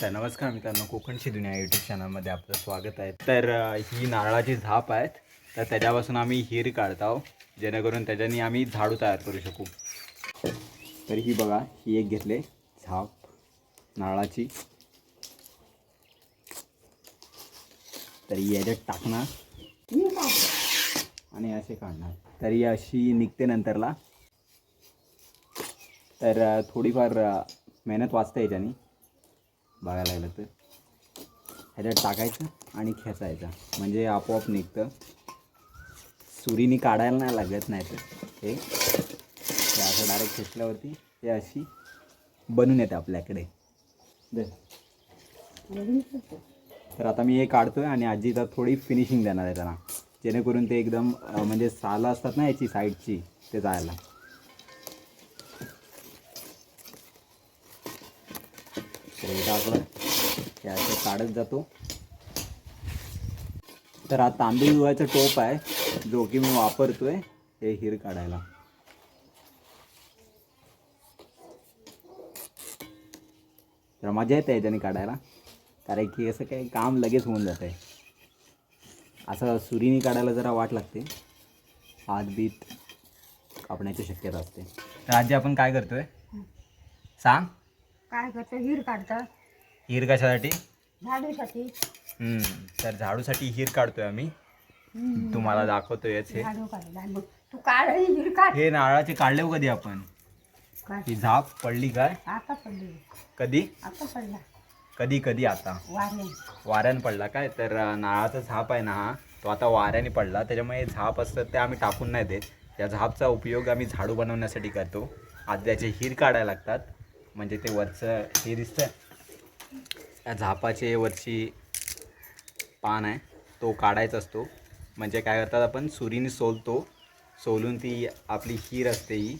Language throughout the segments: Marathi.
तर नमस्कार मित्रांनो कोकणची दुनिया यूट्यूब चॅनलमध्ये आपलं स्वागत आहे. तर ही नारळाची झाप आहेत तर त्याच्यापासून आम्ही हिर काढत आहोत जेणेकरून त्याच्याने आम्ही झाडू तयार करू शकू. तर ही बघा ही एक घेतले झाप नारळाची. तर ही याच्यात टाकणार. आणि असे काढणार. तर ही अशी निघते नंतरला. तर थोडीफार मेहनत वाचते याच्याने. बघायला लागलं तर. ह्याच्यात टाकायचं आणि खेचायचं. म्हणजे आपोआप निघतं. सुरीने काढायला नाही लागत नाही तर हे असं डायरेक्ट खेचल्यावरती हे अशी बनून येते आपल्याकडे. तर आता मी हे काढतोय आणि आजी तर थोडी फिनिशिंग देणार आहे त्यांना जेणेकरून ते एकदम म्हणजे साल असतात ना याची साईडची ते जायला. टाकलं हे असं काढत जातो. तर हा तांदूळ धुवायचा टोप आहे जो की मी वापरतोय हे हिर काढायला. तर मजा येते याच्याने काढायला कारण की असं काही काम लगेच होऊन जातं आहे असं सुरीने काढायला जरा वाट लागते. हात बीत कापण्याची शक्यता असते. तर आजी आपण काय करतोय? सांग. काय करतं? हिर काढतं. हिर कशासाठी? झाडूसाठी. हम्म, तर झाडूसाठी हिर काढतोय आम्ही. तुम्हाला दाखवतोयच हे झाडू काढायला मग तू काढ ही हिर काढ. हे नारळाचे काढले हो कधी आपण. ही झाप पडली काय? आता पडली. कधी? आता पडला. कधी कधी आता? वारे वाऱ्यानं पडला काय? तर अं, नारळाचा झाप आहे ना हा तो आता वाऱ्याने पडला. त्याच्यामुळे झाप असतं ते आम्ही टाकून नाही देत. या झापचा उपयोग आम्ही झाडू बनवण्यासाठी करतो. आधी त्याचे हिर काढायला लागतात. म्हणजे ते वरचं हे दिसतं त्या झापाचे वरची पान आहे तो काढायचा असतो. म्हणजे काय करतात आपण सुरीने सोलतो. सोलून ती आपली हीर असते ही.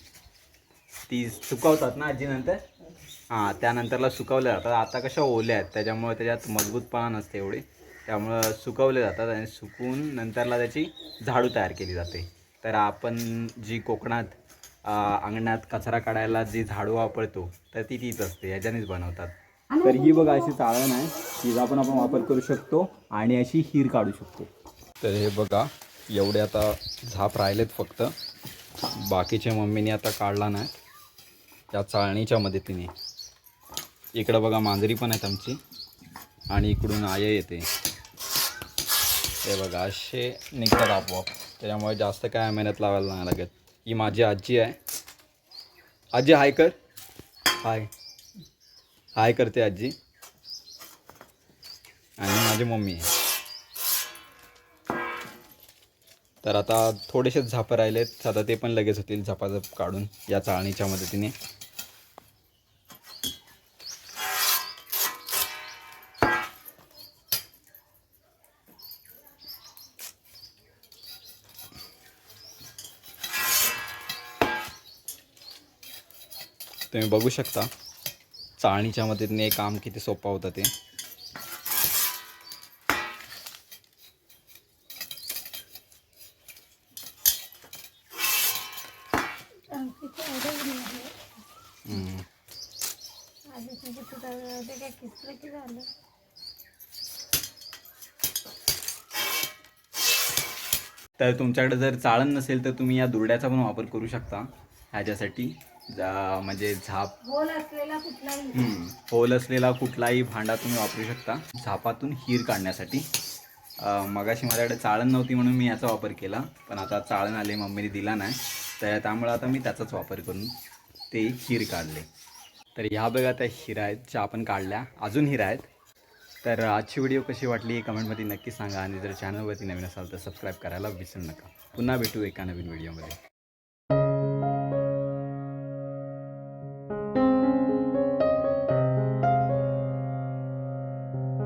ती सुकवतात ना आजीनंतर हां त्यानंतरला सुकवल्या जातात. आता कशा ओल्या आहेत त्याच्यामुळे त्याच्यात मजबूतपणा नसते एवढे. त्यामुळं सुकवले जातात आणि सुकून नंतरला त्याची झाडू तयार केली जाते. तर आपण जी कोकणात अंगणात कचरा काढायला जी झाडू वापरतो तर ती तीच असते याच्यानेच बनवतात. तर ही बघा अशी चाळण आहे तिचा पण आपण वापर करू शकतो आणि अशी हिर काढू शकतो. तर हे बघा एवढे आता झाप राहिलेत फक्त. बाकीच्या मम्मीने आता काढला नाही. त्या चाळणीच्या मदतीने. इकडं बघा मांजरी पण आहेत आमची. आणि इकडून आय येते. हे बघा असे निघतात आपोआप. त्याच्यामुळे जास्त काय मेहनत लावायला नाही लागत. ही माझी आजी आहे. आजी हाय कर. हाय. हाय करते आजी. आणि माझी मम्मी आहे. तर आता थोडेसेच झापं राहिलेत. आता ते पण लगेच होतील झपाझप काढून या चाळणीच्या मदतीने. तुम्ही बघू शकता. चाळणीच्या मदतीने काम किती सोपं होतं ते. तर तुमच्याकडे जर चाळण नसेल तर तुम्ही या दुरड्याचा पण वापर करू शकता ह्याच्यासाठी. जा म्हणजे झाप. होल असलेला कुठलाही हम्म, होल असलेला कुठलाही भांडा तुम्ही वापरू शकता. झापातून हिर काढण्यासाठी. अं, मगाशी माझ्याकडे चाळण नव्हती म्हणून मी याचा वापर केला पण आता चाळण आले मम्मीने दिला नाही. तर त्यामुळे आता मी त्याचाच वापर करून ते हिर काढले. तर ह्या बघा त्या हिरा आहेत ज्या आपण काढल्या. अजून हिरा आहेत. तर आजची व्हिडिओ कशी वाटली कमेंटमध्ये नक्की सांगा. आणि जर चॅनलवरती नवीन असाल तर सबस्क्राईब करायला विसरू नका. पुन्हा भेटू एका नवीन व्हिडिओमध्ये.